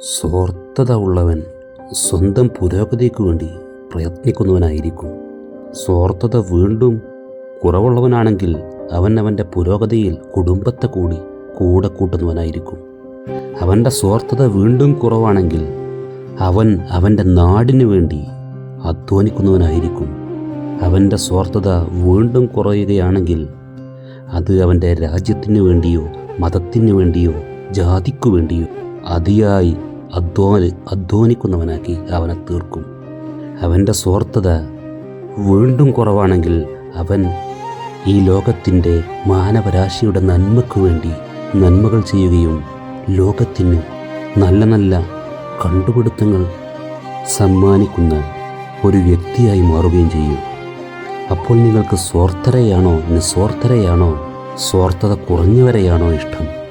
സ്വാർത്ഥത ഉള്ളവൻ സ്വന്തം പുരോഗതിക്ക് വേണ്ടി പ്രയത്നിക്കുന്നവനായിരിക്കും. സ്വാർത്ഥത വീണ്ടും കുറവുള്ളവനാണെങ്കിൽ അവൻ അവന്റെ പുരോഗതിയിൽ കുടുംബത്തെ കൂടി കൂടെ കൂട്ടുന്നവനായിരിക്കും. അവന്റെ സ്വാർത്ഥത വീണ്ടും കുറവാണെങ്കിൽ അവൻ അവന്റെ നാടിനു വേണ്ടി അധ്വാനിക്കുന്നവനായിരിക്കും. അവന്റെ സ്വാർത്ഥത വീണ്ടും കുറയുകയാണെങ്കിൽ അത് അവന്റെ രാജ്യത്തിനു വേണ്ടിയോ മതത്തിനു വേണ്ടിയോ ജാതിക്കു വേണ്ടിയോ അതിയായി അധ്വാനി അധ്വാനിക്കുന്നവനാക്കി അവനെ തീർക്കും. അവന്റെ സ്വാർത്ഥത വീണ്ടും കുറവാണെങ്കിൽ അവൻ ഈ ലോകത്തിന്റെ മാനവരാശിയുടെ നന്മയ്ക്ക് വേണ്ടി നന്മകൾ ചെയ്യുകയും ലോകത്തിന് നല്ല നല്ല കണ്ടുപിടുത്തങ്ങൾ സമ്മാനിക്കുന്ന ഒരു വ്യക്തിയായി മാറുകയും ചെയ്യും. അപ്പോൾ നിങ്ങൾക്ക് സ്വാർത്ഥരെയാണോ നിസ്വാർത്ഥരെയാണോ സ്വാർത്ഥത കുറഞ്ഞവരെയാണോ ഇഷ്ടം?